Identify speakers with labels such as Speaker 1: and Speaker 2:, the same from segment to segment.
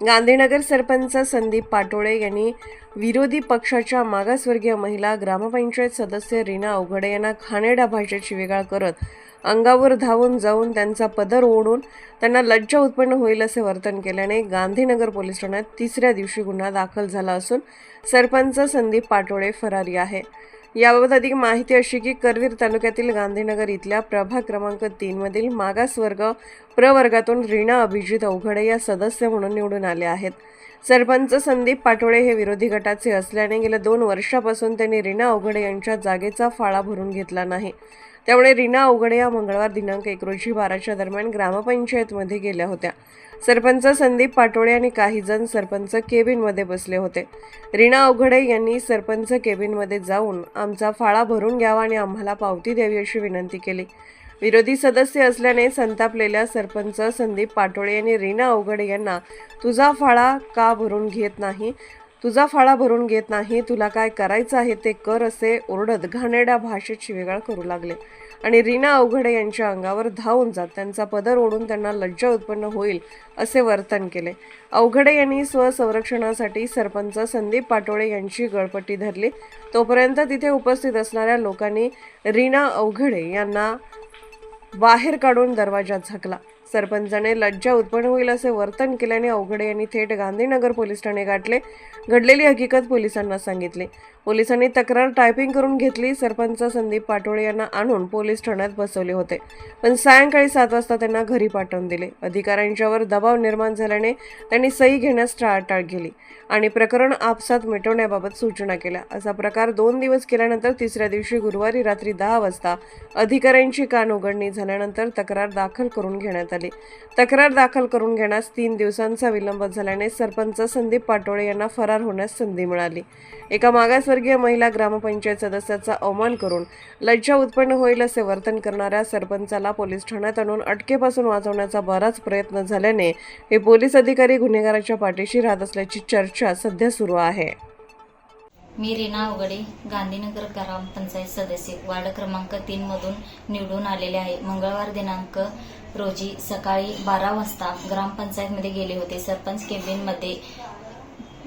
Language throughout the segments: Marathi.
Speaker 1: गांधीनगर सरपंच संदीप पाटोळे यांनी विरोधी पक्षाच्या मागासवर्गीय महिला ग्रामपंचायत सदस्य रीना अवघडे यांना खाणेडा भाषेत शिवेगाळ करत अंगावर धावून जाऊन त्यांचा पदर ओढून त्यांना लज्जा उत्पन्न होईल असे वर्तन केल्याने गांधीनगर पोलीस ठाण्यात तिसऱ्या दिवशी गुन्हा दाखल झाला असून सरपंच संदीप पाटोळे फरारी आहे. याबाबत अधिक माहिती अशी की करवीर तालुक्यातील गांधीनगर इथल्या प्रभाग क्रमांक तीनमधील मागासवर्ग प्रवर्गातून रीणा अभिजित अवघडे या सदस्य म्हणून निवडून आले आहेत. सरपंच संदीप पाटोळे हे विरोधी गटाचे असल्याने गेल्या दोन वर्षापासून त्यांनी रीणा अवघडे यांच्या जागेचा फाळा भरून घेतला नाही. त्यामुळे रीना अवघडे या मंगळवार दिनांक एक रोजी बाराच्या दरम्यान ग्रामपंचायतमध्ये गेल्या होत्या. सरपंच संदीप पाटोळे आणि काही जण सरपंच केबिनमध्ये बसले होते. रीना अवघडे यांनी सरपंच केबिनमध्ये जाऊन आमचा फाळा भरून घ्यावा आणि आम्हाला पावती द्यावी अशी विनंती केली. विरोधी सदस्य असल्याने संतापलेल्या सरपंच संदीप पाटोळे यांनी रीना अवघडे यांना तुझा फाळा का भरून घेत नाही? तुझा फाळा भरून घेत नाही तुला काय करायचं आहे ते कर असे ओरडत घाणेरड्या भाषेत शिवेगाळ करू लागले. आणि रीना अवघडे यांच्या अंगावर धावून जात त्यांचा पदर ओढून त्यांना लज्जा उत्पन्न होईल असे वर्तन केले. अवघडे यांनी स्वसंरक्षणासाठी सरपंच संदीप पाटोळे यांची गळपट्टी धरली. तोपर्यंत तिथे उपस्थित असणाऱ्या लोकांनी रीना अवघडे यांना बाहेर काढून दरवाजा झाकला. सरपंचाने लज्जा उत्पन्न होईल असे वर्तन केल्याने अवघडे यांनी थेट गांधीनगर पोलीस ठाणे गाठले. घडलेली हकीकत पोलिसांना सांगितली. पोलिसांनी तक्रार टायपिंग करून घेतली. सरपंच संदीप पाटोळे यांना आणून पोलीस ठाण्यात बसवले होते. पण सायंकाळी सात वाजता त्यांना घरी पाठवून दिले. अधिकाऱ्यांच्यावर दबाव निर्माण झाल्याने त्यांनी सही घेण्यास टाळाटाळ केली आणि प्रकरण आपसात मिटवण्याबाबत सूचना केल्या. असा प्रकार दोन दिवस केल्यानंतर तिसऱ्या दिवशी गुरुवारी रात्री दहा वाजता अधिकाऱ्यांची कान उघडणी झाल्यानंतर तक्रार दाखल करून घेण्यात आली. तक्रार दाखल करून घेण्यास तीन दिवसांचा विलंब झाल्याने सरपंच संदीप पाटोळे यांना फरार होण्यास संधी मिळाली. एका मागासवर्गीय महिला ग्रामपंचायत सदस्याचा अवमान करून लज्जा उत्पन्न होईल असे वर्तन करणाऱ्या सरपंचाला पोलीस ठाण्यात आणून अटकेपासून वाचवण्याचा बराच प्रयत्न झाल्याने हे पोलीस अधिकारी गुन्हेगाराच्या पाठीशी राहत असल्याची चर्चा सध्या सुरू आहे.
Speaker 2: मी रीना अवघडे गांधीनगर ग्रामपंचायत सदस्य वार्ड क्रमांक तीन मधून निवडून आलेले आहे. मंगळवार दिनांक रोजी सकाळी बारा वाजता ग्रामपंचायतमध्ये गेले होते. सरपंच केबिनमध्ये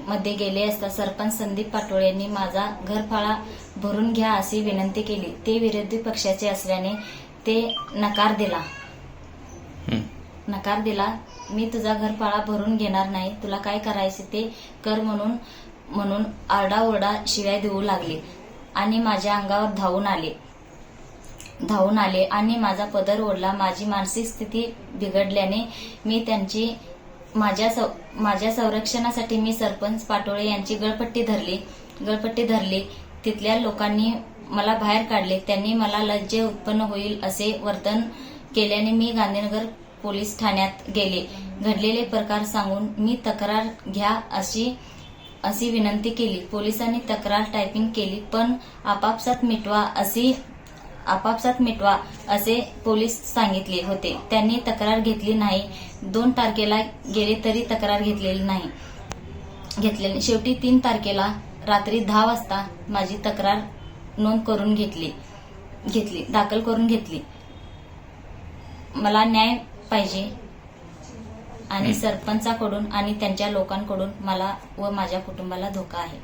Speaker 2: मध्ये गेले असता सरपंच संदीप पाटोळे यांनी माझा घरफाळा भरून घ्या अशी विनंती केली. ते विरोधी पक्षाचे असल्याने ते नकार दिला. नकार दिला मी तुझा घरफाळा भरून घेणार नाही. तुला काय करायचे ते कर म्हणून म्हणून आरडाओरडा शिवाय देऊ लागले आणि माझ्या अंगावर धावून आले. धावून आले आणि माझा पदर ओढला. माझी मानसिक स्थिती बिघडल्याने मी त्यांची माझ्या सं- माझ्या संरक्षणासाठी मी सरपंच पाटोळे यांची गळपट्टी धरली. गळपट्टी धरली. तिथल्या लोकांनी मला बाहेर काढले. त्यांनी मला लज्जे उत्पन्न होईल असे वर्तन केल्याने मी गांधीनगर पोलीस ठाण्यात गेले. घडलेले प्रकार सांगून मी तक्रार घ्या अशी अशी विनंती केली. पोलिसांनी तक्रार टायपिंग केली पण आपापसात मिटवा अशी आपापसात मिटवा असे पोलीस सांगितले होते. त्यांनी तक्रार घेतली नाही. दोन तारखेला गेले तरी तक्रार घेतलेली नाही. घेतलेली. शेवटी तीन तारखेला रात्री दहा वाजता माझी तक्रार नोंद करून घेतली घेतली दाखल करून घेतली. मला न्याय पाहिजे. आणि सरपंचाकडून आणि त्यांच्या लोकांकडून मला व माझ्या कुटुंबाला धोका आहे.